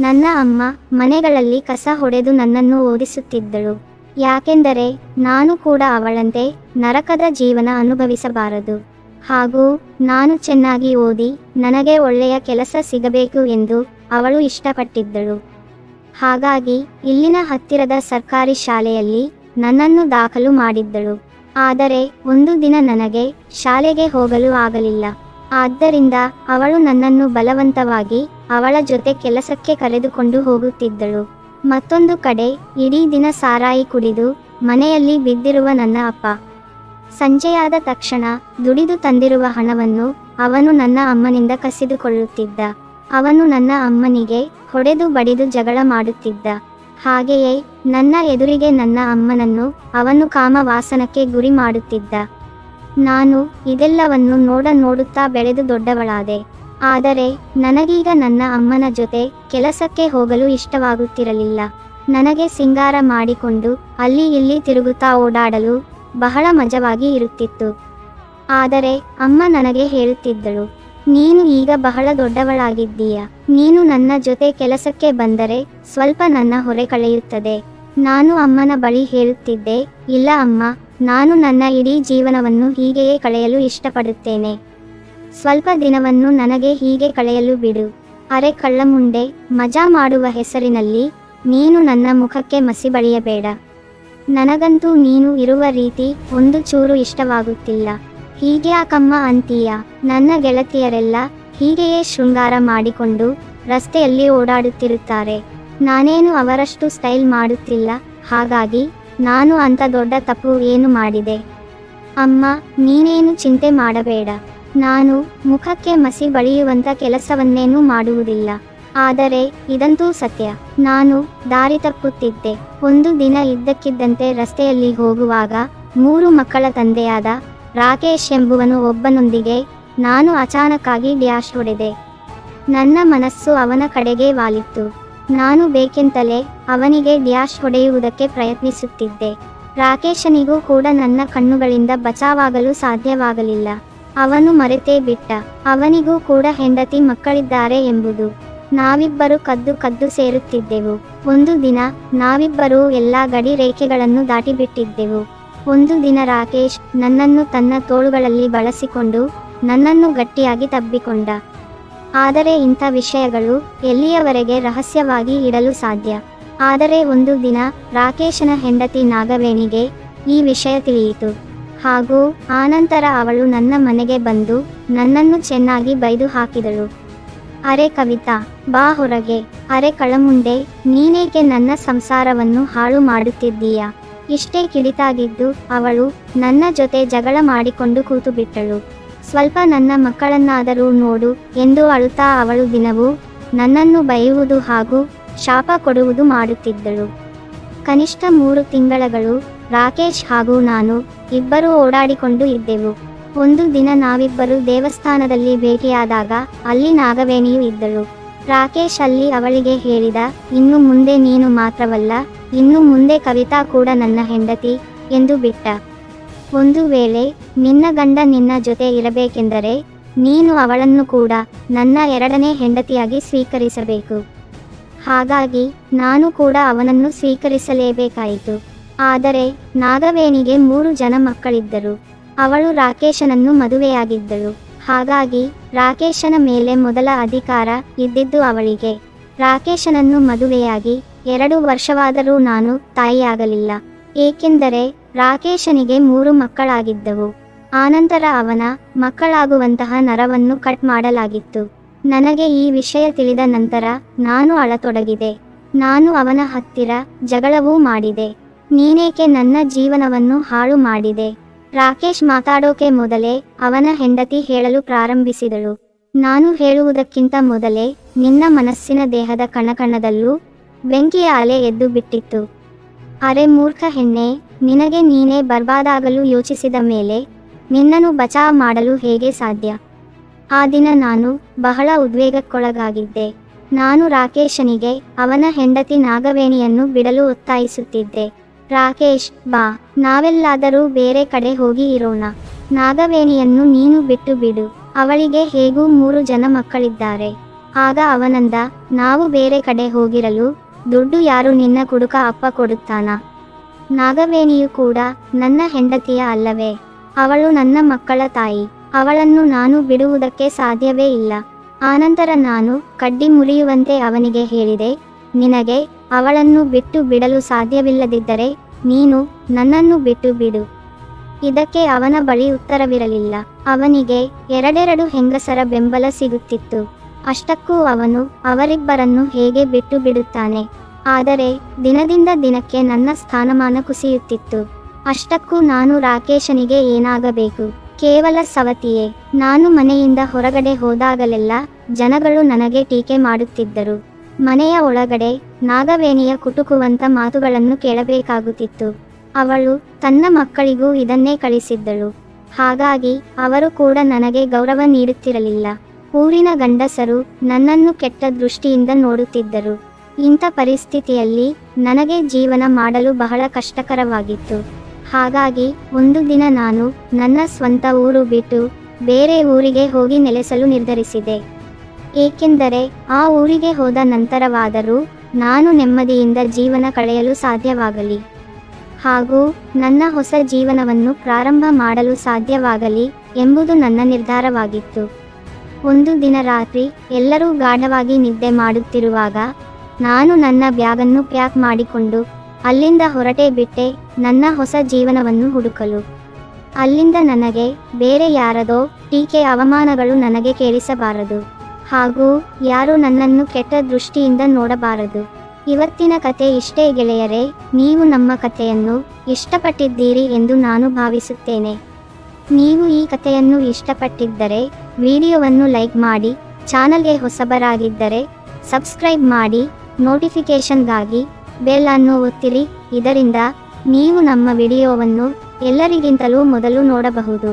ನನ್ನ ಅಮ್ಮ ಮನೆಗಳಲ್ಲಿ ಕಸ ಹೊಡೆದು ನನ್ನನ್ನು ಓದಿಸುತ್ತಿದ್ದಳು. ಯಾಕೆಂದರೆ ನಾನು ಕೂಡ ಅವಳಂತೆ ನರಕದ ಜೀವನ ಅನುಭವಿಸಬಾರದು. ಹಾಗೂ ನಾನು ಚೆನ್ನಾಗಿ ಓದಿ ನನಗೆ ಒಳ್ಳೆಯ ಕೆಲಸ ಸಿಗಬೇಕು ಎಂದು ಅವಳು ಇಷ್ಟಪಟ್ಟಿದ್ದಳು. ಹಾಗಾಗಿ ಇಲ್ಲಿನ ಹತ್ತಿರದ ಸರ್ಕಾರಿ ಶಾಲೆಯಲ್ಲಿ ನನ್ನನ್ನು ದಾಖಲು ಮಾಡಿದ್ದಳು. ಆದರೆ ಒಂದು ದಿನ ನನಗೆ ಶಾಲೆಗೆ ಹೋಗಲು ಆಗಲಿಲ್ಲ. ಆದ್ದರಿಂದ ಅವಳು ನನ್ನನ್ನು ಬಲವಂತವಾಗಿ ಅವಳ ಜೊತೆ ಕೆಲಸಕ್ಕೆ ಕರೆದುಕೊಂಡು ಹೋಗುತ್ತಿದ್ದಳು. ಮತ್ತೊಂದು ಕಡೆ ಇಡೀ ದಿನ ಸಾರಾಯಿ ಕುಡಿದು ಮನೆಯಲ್ಲಿ ಬಿದ್ದಿರುವ ನನ್ನ ಅಪ್ಪ. ಸಂಜೆಯಾದ ತಕ್ಷಣ ದುಡಿದು ತಂದಿರುವ ಹಣವನ್ನು ಅವನು ನನ್ನ ಅಮ್ಮನಿಂದ ಕಸಿದುಕೊಳ್ಳುತ್ತಿದ್ದ. ಅವನು ನನ್ನ ಅಮ್ಮನಿಗೆ ಹೊಡೆದು ಬಡಿದು ಜಗಳ ಮಾಡುತ್ತಿದ್ದ. ಹಾಗೆಯೇ ನನ್ನ ಎದುರಿಗೆ ನನ್ನ ಅಮ್ಮನನ್ನು ಅವನು ಕಾಮವಾಸನಕ್ಕೆ ಗುರಿ ಮಾಡುತ್ತಿದ್ದ. ನಾನು ಇದೆಲ್ಲವನ್ನು ನೋಡ ನೋಡುತ್ತಾ ಬೆಳೆದು ದೊಡ್ಡವಳಾದೆ. ಆದರೆ ನನಗೀಗ ನನ್ನ ಅಮ್ಮನ ಜೊತೆ ಕೆಲಸಕ್ಕೆ ಹೋಗಲು ಇಷ್ಟವಾಗುತ್ತಿರಲಿಲ್ಲ. ನನಗೆ ಸಿಂಗಾರ ಮಾಡಿಕೊಂಡು ಅಲ್ಲಿ ಇಲ್ಲಿ ತಿರುಗುತ್ತಾ ಓಡಾಡಲು ಬಹಳ ಮಜವಾಗಿ ಇರುತ್ತಿತ್ತು. ಆದರೆ ಅಮ್ಮ ನನಗೆ ಹೇಳುತ್ತಿದ್ದಳು, ನೀನು ಈಗ ಬಹಳ ದೊಡ್ಡವಳಾಗಿದ್ದೀಯ. ನೀನು ನನ್ನ ಜೊತೆ ಕೆಲಸಕ್ಕೆ ಬಂದರೆ ಸ್ವಲ್ಪ ನನ್ನ ಹೊರೆ ಕಳೆಯುತ್ತದೆ. ನಾನು ಅಮ್ಮನ ಬಳಿ ಹೇಳುತ್ತಿದ್ದೆ, ಇಲ್ಲ ಅಮ್ಮ ನಾನು ನನ್ನ ಇಡೀ ಜೀವನವನ್ನು ಹೀಗೆಯೇ ಕಳೆಯಲು ಇಷ್ಟಪಡುತ್ತೇನೆ. ಸ್ವಲ್ಪ ದಿನವನ್ನು ನನಗೆ ಹೀಗೆ ಕಳೆಯಲು ಬಿಡು. ಅರೆ ಕಳ್ಳಮುಂಡೆ, ಮಜಾ ಮಾಡುವ ಹೆಸರಿನಲ್ಲಿ ನೀನು ನನ್ನ ಮುಖಕ್ಕೆ ಮಸಿ ಬಳಿಯಬೇಡ. ನನಗಂತೂ ನೀನು ಇರುವ ರೀತಿ ಒಂದು ಚೂರು ಇಷ್ಟವಾಗುತ್ತಿಲ್ಲ. ಹೀಗೆ ಹೀಗ್ಯಾಕಮ್ಮ ಅಂತೀಯ? ನನ್ನ ಗೆಳತಿಯರೆಲ್ಲ ಹೀಗೆಯೇ ಶೃಂಗಾರ ಮಾಡಿಕೊಂಡು ರಸ್ತೆಯಲ್ಲಿ ಓಡಾಡುತ್ತಿರುತ್ತಾರೆ. ನಾನೇನು ಅವರಷ್ಟು ಸ್ಟೈಲ್ ಮಾಡುತ್ತಿಲ್ಲ, ಹಾಗಾಗಿ ನಾನು ಅಂತ ದೊಡ್ಡ ತಪ್ಪು ಏನು ಮಾಡಿದೆ? ಅಮ್ಮ, ನೀನೇನು ಚಿಂತೆ ಮಾಡಬೇಡ. ನಾನು ಮುಖಕ್ಕೆ ಮಸಿ ಬಳಿಯುವಂಥ ಕೆಲಸವನ್ನೇನೂ ಮಾಡುವುದಿಲ್ಲ. ಆದರೆ ಇದಂತೂ ಸತ್ಯ. ನಾನು ದಾರಿ ತಪ್ಪುತ್ತಿದ್ದೆ. ಒಂದು ದಿನ ಇದ್ದಕ್ಕಿದ್ದಂತೆ ರಸ್ತೆಯಲ್ಲಿ ಹೋಗುವಾಗ ಮೂರು ಮಕ್ಕಳ ತಂದೆಯಾದ ರಾಕೇಶ್ ಎಂಬುವನು ಒಬ್ಬನೊಂದಿಗೆ ನಾನು ಅಚಾನಕ್ಕಾಗಿ ಡ್ಯಾಶ್ ಹೊಡೆದೆ. ನನ್ನ ಮನಸ್ಸು ಅವನ ಕಡೆಗೆ ವಾಲಿತ್ತು. ನಾನು ಬೇಕೆಂತಲೇ ಅವನಿಗೆ ಡ್ಯಾಶ್ ಹೊಡೆಯುವುದಕ್ಕೆ ಪ್ರಯತ್ನಿಸುತ್ತಿದ್ದೆ. ರಾಕೇಶನಿಗೂ ಕೂಡ ನನ್ನ ಕಣ್ಣುಗಳಿಂದ ಬಚಾವಾಗಲು ಸಾಧ್ಯವಾಗಲಿಲ್ಲ. ಅವನು ಮರೆತೇ ಬಿಟ್ಟ. ಅವನಿಗೂ ಕೂಡ ಹೆಂಡತಿ ಮಕ್ಕಳಿದ್ದಾರೆ ಎಂಬುದು. ನಾವಿಬ್ಬರು ಕದ್ದು ಕದ್ದು ಸೇರುತ್ತಿದ್ದೆವು. ಒಂದು ದಿನ ನಾವಿಬ್ಬರೂ ಎಲ್ಲ ಗಡಿ ರೇಖೆಗಳನ್ನು ದಾಟಿಬಿಟ್ಟಿದ್ದೆವು. ಒಂದು ದಿನ ರಾಕೇಶ್ ನನ್ನನ್ನು ತನ್ನ ತೋಳುಗಳಲ್ಲಿ ಬಳಸಿಕೊಂಡು ನನ್ನನ್ನು ಗಟ್ಟಿಯಾಗಿ ತಬ್ಬಿಕೊಂಡ. ಆದರೆ ಇಂಥ ವಿಷಯಗಳು ಎಲ್ಲಿಯವರೆಗೆ ರಹಸ್ಯವಾಗಿ ಇಡಲು ಸಾಧ್ಯ? ಆದರೆ ಒಂದು ದಿನ ರಾಕೇಶನ ಹೆಂಡತಿ ನಾಗವೇಣಿಗೆ ಈ ವಿಷಯ ತಿಳಿಯಿತು. ಹಾಗೂ ಆನಂತರ ಅವಳು ನನ್ನ ಮನೆಗೆ ಬಂದು ನನ್ನನ್ನು ಚೆನ್ನಾಗಿ ಬೈದು ಹಾಕಿದಳು. ಅರೆ ಕವಿತಾ, ಬಾ ಹೊರಗೆ. ಅರೆ ಕಳಮುಂಡೆ, ನೀನೇಕೆ ನನ್ನ ಸಂಸಾರವನ್ನು ಹಾಳು ಮಾಡುತ್ತಿದ್ದೀಯಾ? ಇಷ್ಟೇ ಕಿಡಿತಾಗಿದ್ದು ಅವಳು ನನ್ನ ಜೊತೆ ಜಗಳ ಮಾಡಿಕೊಂಡು ಕೂತು ಬಿಟ್ಟಳು ಸ್ವಲ್ಪ ನನ್ನ ಮಕ್ಕಳನ್ನಾದರೂ ನೋಡು ಎಂದು ಅಳುತ್ತಾ ಅವಳು ದಿನವೂ ನನ್ನನ್ನು ಬಯುವುದು ಹಾಗೂ ಶಾಪ ಕೊಡುವುದು ಮಾಡುತ್ತಿದ್ದಳು. ಕನಿಷ್ಠ ಮೂರು ತಿಂಗಳಗಳು ರಾಕೇಶ್ ಹಾಗೂ ನಾನು ಇಬ್ಬರೂ ಓಡಾಡಿಕೊಂಡು ಇದ್ದೆವು. ಒಂದು ದಿನ ನಾವಿಬ್ಬರು ದೇವಸ್ಥಾನದಲ್ಲಿ ಭೇಟಿಯಾದಾಗ ಅಲ್ಲಿ ನಾಗವೇಣಿಯೂ ಇದ್ದಳು. ರಾಕೇಶ್ ಅಲ್ಲಿ ಅವಳಿಗೆ ಹೇಳಿದ, ಇನ್ನು ಮುಂದೆ ನೀನು ಮಾತ್ರವಲ್ಲ, ಇನ್ನು ಮುಂದೆ ಕವಿತಾ ಕೂಡ ನನ್ನ ಹೆಂಡತಿ ಎಂದು ಬಿಟ್ಟ. ಒಂದು ವೇಳೆ ನಿನ್ನ ಗಂಡ ನಿನ್ನ ಜೊತೆ ಇರಬೇಕೆಂದರೆ ನೀನು ಅವಳನ್ನು ಕೂಡ ನನ್ನ ಎರಡನೇ ಹೆಂಡತಿಯಾಗಿ ಸ್ವೀಕರಿಸಬೇಕು. ಹಾಗಾಗಿ ನಾನು ಕೂಡ ಅವನನ್ನು ಸ್ವೀಕರಿಸಲೇಬೇಕಾಯಿತು. ಆದರೆ ನಾಗವೇಣಿಗೆ ಮೂರು ಜನ ಮಕ್ಕಳಿದ್ದರು. ಅವಳು ರಾಕೇಶನನ್ನು ಮದುವೆಯಾಗಿದ್ದಳು. ಹಾಗಾಗಿ ರಾಕೇಶನ ಮೇಲೆ ಮೊದಲ ಅಧಿಕಾರ ಇದ್ದಿದ್ದು ಅವಳಿಗೆ. ರಾಕೇಶನನ್ನು ಮದುವೆಯಾಗಿ ಎರಡು ವರ್ಷವಾದರೂ ನಾನು ತಾಯಿಯಾಗಲಿಲ್ಲ. ಏಕೆಂದರೆ ರಾಕೇಶನಿಗೆ ಮೂರು ಮಕ್ಕಳಾಗಿದ್ದವು. ಆನಂತರ ಅವನ ಮಕ್ಕಳಾಗುವಂತಹ ನರವನ್ನು ಕಟ್ ಮಾಡಲಾಗಿತ್ತು. ನನಗೆ ಈ ವಿಷಯ ತಿಳಿದ ನಂತರ ನಾನು ಅಳತೊಡಗಿದೆ. ನಾನು ಅವನ ಹತ್ತಿರ ಜಗಳವೂ ಮಾಡಿದೆ. ನೀನೇಕೆ ನನ್ನ ಜೀವನವನ್ನು ಹಾಳು ಮಾಡಿದೆ? ರಾಕೇಶ್ ಮಾತಾಡೋಕೆ ಮೊದಲೇ ಅವನ ಹೆಂಡತಿ ಹೇಳಲು ಪ್ರಾರಂಭಿಸಿದಳು. ನಾನು ಹೇಳುವುದಕ್ಕಿಂತ ಮೊದಲೇ ನಿನ್ನ ಮನಸ್ಸಿನ ದೇಹದ ಕಣಕಣದಲ್ಲೂ ಬೆಂಕಿಯ ಅಲೆ ಎದ್ದು ಬಿಟ್ಟಿತ್ತು. ಅರೆ ಮೂರ್ಖ ಹೆಣ್ಣೆ, ನಿನಗೆ ನೀನೇ ಬರ್ಬಾದಾಗಲು ಯೋಚಿಸಿದ ಮೇಲೆ ನಿನ್ನನ್ನು ಬಚಾವ್ ಮಾಡಲು ಹೇಗೆ ಸಾಧ್ಯ? ಆ ದಿನ ನಾನು ಬಹಳ ಉದ್ವೇಗಕ್ಕೊಳಗಾಗಿದ್ದೆ. ನಾನು ರಾಕೇಶನಿಗೆ, ಅವನ ಹೆಂಡತಿ ನಾಗವೇಣಿಯನ್ನು ಬಿಡಲು ಒತ್ತಾಯಿಸುತ್ತಿದ್ದೆ. ರಾಕೇಶ್, ಬಾ, ನಾವೆಲ್ಲಾದರೂ ಬೇರೆ ಕಡೆ ಹೋಗಿ ಇರೋಣ. ನಾಗವೇಣಿಯನ್ನು ನೀನು ಬಿಟ್ಟು ಬಿಡು. ಅವಳಿಗೆ ಹೇಗೂ ಮೂರು ಜನ ಮಕ್ಕಳಿದ್ದಾರೆ. ಆಗ ಅವನಂದ, ನಾವು ಬೇರೆ ಕಡೆ ಹೋಗಿರಲು ದುಡ್ಡು ಯಾರು ನಿನ್ನ ಕುಡುಕ ಅಪ್ಪ ಕೊಡುತ್ತಾನ? ನಾಗವೇಣಿಯು ಕೂಡ ನನ್ನ ಹೆಂಡತಿಯ ಅಲ್ಲವೇ? ಅವಳು ನನ್ನ ಮಕ್ಕಳ ತಾಯಿ. ಅವಳನ್ನು ನಾನು ಬಿಡುವುದಕ್ಕೆ ಸಾಧ್ಯವೇ ಇಲ್ಲ. ಆನಂತರ ನಾನು ಕಡ್ಡಿ ಮುರಿಯುವಂತೆ ಅವನಿಗೆ ಹೇಳಿದೆ, ನಿನಗೆ ಅವಳನ್ನು ಬಿಟ್ಟು ಬಿಡಲು ಸಾಧ್ಯವಿಲ್ಲದಿದ್ದರೆ ನೀನು ನನ್ನನ್ನು ಬಿಟ್ಟು ಬಿಡು. ಇದಕ್ಕೆ ಅವನ ಬಳಿ ಉತ್ತರವಿರಲಿಲ್ಲ. ಅವನಿಗೆ ಎರಡೆರಡು ಹೆಂಗಸರ ಬೆಂಬಲ ಸಿಗುತ್ತಿತ್ತು. ಅಷ್ಟಕ್ಕೂ ಅವನು ಅವರಿಬ್ಬರನ್ನು ಹೇಗೆ ಬಿಟ್ಟು ಬಿಡುತ್ತಾನೆ? ಆದರೆ ದಿನದಿಂದ ದಿನಕ್ಕೆ ನನ್ನ ಸ್ಥಾನಮಾನ ಕುಸಿಯುತ್ತಿತ್ತು. ಅಷ್ಟಕ್ಕೂ ನಾನು ರಾಕೇಶನಿಗೆ ಏನಾಗಬೇಕು? ಕೇವಲ ಸವತಿಯೇ, ನಾನು ಮನೆಯಿಂದ ಹೊರಗಡೆ ಹೋದಾಗಲೆಲ್ಲ ಜನಗಳು ನನಗೆ ಟೀಕೆ ಮಾಡುತ್ತಿದ್ದರು. ಮನೆಯ ಒಳಗಡೆ ನಾಗವೇಣಿಯ ಕುಟುಕುವಂತ ಮಾತುಗಳನ್ನು ಕೇಳಬೇಕಾಗುತ್ತಿತ್ತು. ಅವಳು ತನ್ನ ಮಕ್ಕಳಿಗೂ ಇದನ್ನೇ ಕಳಿಸಿದ್ದಳು. ಹಾಗಾಗಿ ಅವರು ಕೂಡ ನನಗೆ ಗೌರವ ನೀಡುತ್ತಿರಲಿಲ್ಲ. ಊರಿನ ಗಂಡಸರು ನನ್ನನ್ನು ಕೆಟ್ಟ ದೃಷ್ಟಿಯಿಂದ ನೋಡುತ್ತಿದ್ದರು. ಇಂಥ ಪರಿಸ್ಥಿತಿಯಲ್ಲಿ ನನಗೆ ಜೀವನ ಮಾಡಲು ಬಹಳ ಕಷ್ಟಕರವಾಗಿತ್ತು. ಹಾಗಾಗಿ ಒಂದು ದಿನ ನಾನು ನನ್ನ ಸ್ವಂತ ಊರು ಬಿಟ್ಟು ಬೇರೆ ಊರಿಗೆ ಹೋಗಿ ನೆಲೆಸಲು ನಿರ್ಧರಿಸಿದೆ. ಏಕೆಂದರೆ ಆ ಊರಿಗೆ ಹೋದ ನಂತರವಾದರೂ ನಾನು ನೆಮ್ಮದಿಯಿಂದ ಜೀವನ ಕಳೆಯಲು ಸಾಧ್ಯವಾಗಲಿ. ಹಾಗೂ ನನ್ನ ಹೊಸ ಜೀವನವನ್ನು ಪ್ರಾರಂಭ ಮಾಡಲು ಸಾಧ್ಯವಾಗಲಿ ಎಂಬುದು ನನ್ನ ನಿರ್ಧಾರವಾಗಿತ್ತು. ಒಂದು ದಿನ ರಾತ್ರಿ ಎಲ್ಲರೂ ಗಾಢವಾಗಿ ನಿದ್ದೆ ಮಾಡುತ್ತಿರುವಾಗ ನಾನು ನನ್ನ ಬ್ಯಾಗನ್ನು ಪ್ಯಾಕ್ ಮಾಡಿಕೊಂಡು ಅಲ್ಲಿಂದ ಹೊರಟೇ ಬಿಟ್ಟೆ ನನ್ನ ಹೊಸ ಜೀವನವನ್ನು ಹುಡುಕಲು. ಅಲ್ಲಿಂದ ನನಗೆ ಬೇರೆ ಯಾರದೋ ಟೀಕೆ ಅವಮಾನಗಳು ನನಗೆ ಕೇಳಿಸಬಾರದು. ಹಾಗೂ ಯಾರು ನನ್ನನ್ನು ಕೆಟ್ಟ ದೃಷ್ಟಿಯಿಂದ ನೋಡಬಾರದು. ಇವತ್ತಿನ ಕತೆ ಇಷ್ಟೇ ಗೆಳೆಯರೇ, ನೀವು ನಮ್ಮ ಕಥೆಯನ್ನು ಇಷ್ಟಪಟ್ಟಿದ್ದೀರಿ ಎಂದು ನಾನು ಭಾವಿಸುತ್ತೇನೆ. ನೀವು ಈ ಕಥೆಯನ್ನು ಇಷ್ಟಪಟ್ಟಿದ್ದರೆ ವಿಡಿಯೋವನ್ನು ಲೈಕ್ ಮಾಡಿ, ಚಾನಲ್ಗೆ ಹೊಸಬರಾಗಿದ್ದರೆ ಸಬ್ಸ್ಕ್ರೈಬ್ ಮಾಡಿ, ನೋಟಿಫಿಕೇಷನ್ಗಾಗಿ ಬೆಲ್ ಅನ್ನು ಒತ್ತಿರಿ. ಇದರಿಂದ ನೀವು ನಮ್ಮ ವಿಡಿಯೋವನ್ನು ಎಲ್ಲರಿಗಿಂತಲೂ ಮೊದಲು ನೋಡಬಹುದು.